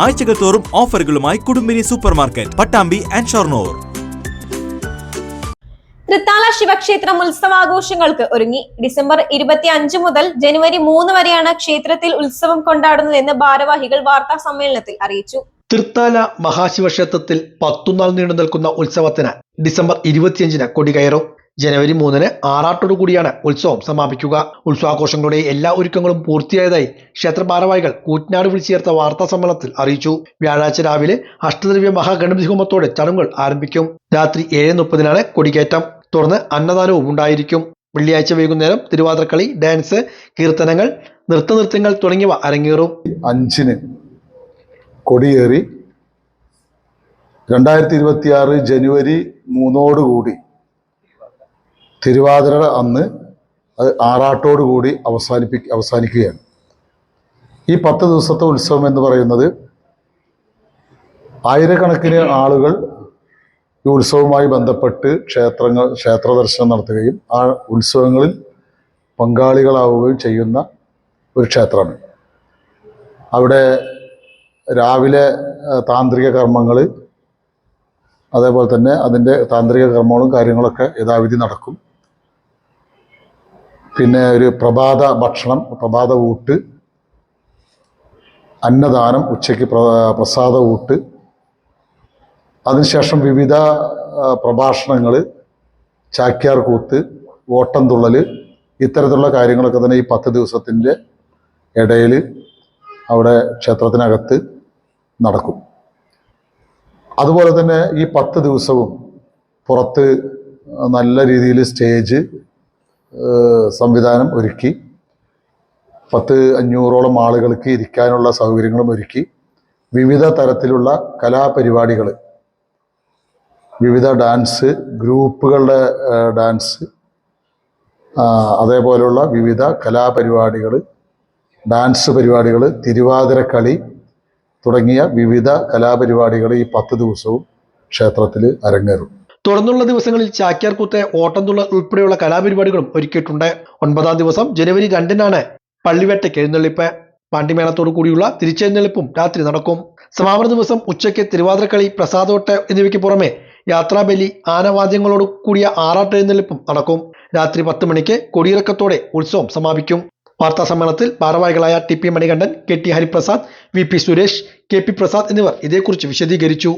ആഴ്ചകൾ തോറും ഓഫറുകളുമായി Kudumbini super market Pattambi and Shoranur. Thrithala ശിവക്ഷേത്രം ഉത്സവാഘോഷങ്ങൾക്ക് ഒരുങ്ങി. ഡിസംബർ ഇരുപത്തി അഞ്ച് മുതൽ ജനുവരി മൂന്ന് വരെയാണ് ക്ഷേത്രത്തിൽ ഉത്സവം കൊണ്ടാടുന്നതെന്ന് ഭാരവാഹികൾ വാർത്താ സമ്മേളനത്തിൽ അറിയിച്ചു. തൃത്താല മഹാശിവക്ഷേത്രത്തിൽ പത്തുനാൾ നീണ്ടു നിൽക്കുന്ന ഉത്സവത്തിന് ഡിസംബർ ഇരുപത്തിയഞ്ചിന് കൊടികയറും. ജനുവരി മൂന്നിന് ആറാട്ടോടു കൂടിയാണ് ഉത്സവം സമാപിക്കുക. ഉത്സവാഘോഷങ്ങളുടെ എല്ലാ ഒരുക്കങ്ങളും പൂർത്തിയായതായി ക്ഷേത്ര ഭാരവാഹികൾ കൂറ്റനാട് വിളിച്ചു ചേർത്ത വാർത്താ സമ്മേളനത്തിൽ അറിയിച്ചു. വ്യാഴാഴ്ച രാവിലെ അഷ്ടദ്രവ്യ മഹാഗണപതി ഹോമത്തോടെ ചടങ്ങുകൾ ആരംഭിക്കും. രാത്രി ഏഴ് മുപ്പതിനാണ് കൊടിക്കയറ്റം തുടർന്ന് അന്നദാനവും ഉണ്ടായിരിക്കും. വെള്ളിയാഴ്ച വൈകുന്നേരം തിരുവാതിരക്കളി ഡാൻസ് കീർത്തനങ്ങൾ നൃത്തനൃത്യങ്ങൾ തുടങ്ങിയവ അരങ്ങേറും. അഞ്ചിന് കൊടിയേറി. രണ്ടായിരത്തി ഇരുപത്തിയാറ് ജനുവരി മൂന്നോടുകൂടി തിരുവാതിര അന്ന് അത് ആറാട്ടോടുകൂടി അവസാനിപ്പി അവസാനിക്കുകയാണ്. ഈ പത്ത് ദിവസത്തെ ഉത്സവം എന്ന് പറയുന്നത് ആയിരക്കണക്കിന് ആളുകൾ ഈ ഉത്സവവുമായി ബന്ധപ്പെട്ട് ക്ഷേത്രങ്ങൾ ക്ഷേത്ര ദർശനം നടത്തുകയും ആ ഉത്സവങ്ങളിൽ പങ്കാളികളാവുകയും ചെയ്യുന്ന ഒരു ക്ഷേത്രമാണ്. അവിടെ രാവിലെ താന്ത്രിക കർമ്മങ്ങൾ അതേപോലെ തന്നെ അതിന്റെ താന്ത്രിക കർമ്മങ്ങളും കാര്യങ്ങളൊക്കെ യഥാവിധി നടക്കും. പിന്നെ ഒരു പ്രഭാത ഭക്ഷണം പ്രഭാത ഊട്ട് അന്നദാനം ഉച്ചയ്ക്ക് പ്ര പ്രസാദ ഊട്ട്. അതിനുശേഷം വിവിധ പ്രഭാഷണങ്ങൾ ചാക്യാർ കൂത്ത് ഓട്ടം തുള്ളൽ ഇത്തരത്തിലുള്ള കാര്യങ്ങളൊക്കെ തന്നെ ഈ പത്ത് ദിവസത്തിന്റെ ഇടയിൽ അവിടെ ക്ഷേത്രത്തിനകത്ത് നടക്കും. അതുപോലെ തന്നെ ഈ പത്ത് ദിവസവും പുറത്ത് നല്ല രീതിയിൽ സ്റ്റേജ് സംവിധാനം ഒരുക്കി. പത്ത് അഞ്ഞൂറോളം ആളുകൾക്ക് ഇരിക്കാനുള്ള സൗകര്യങ്ങളും ഒരുക്കി. വിവിധ തരത്തിലുള്ള കലാപരിപാടികൾ. വിവിധ ഡാൻസ് ഗ്രൂപ്പുകളുടെ ഡാൻസ് അതേപോലെയുള്ള വിവിധ കലാപരിപാടികൾ ഡാൻസ് പരിപാടികൾ തിരുവാതിരക്കളി തുടങ്ങിയ വിവിധ കലാപരിപാടികൾ ഈ പത്ത് ദിവസവും ക്ഷേത്രത്തിൽ അരങ്ങേറും. തുടർന്നുള്ള ദിവസങ്ങളിൽ ചാക്യാർകൂത്ത് ഓട്ടംതുള്ളൽ ഉൾപ്പെടെയുള്ള കലാപരിപാടികളും ഒരുക്കിയിട്ടുണ്ട്. ഒൻപതാം ദിവസം ജനുവരി രണ്ടിനാണ് പള്ളിവേട്ട എഴുന്നള്ളിപ്പ്. പാണ്ടിമേളത്തോടു കൂടിയുള്ള തിരിച്ചെഴുന്നള്ളിപ്പും രാത്രി നടക്കും. സമാപന ദിവസം ഉച്ചയ്ക്ക് തിരുവാതിരക്കളി പ്രസാദോട്ട് എന്നിവയ്ക്ക് പുറമെ യാത്രാബലി ആനവാദ്യങ്ങളോട് കൂടിയ ആറാട്ട് എഴുന്നള്ളിപ്പും നടക്കും. രാത്രി പത്ത് മണിക്ക് കൊടിയിറക്കത്തോടെ ഉത്സവം സമാപിക്കും. വാർത്താ സമ്മേളനത്തിൽ ഭാരവാഹികളായ T P Manikandan K T Hariprasad V P Suresh K P Prasad എന്നിവർ ഇതേക്കുറിച്ച് വിശദീകരിച്ചു.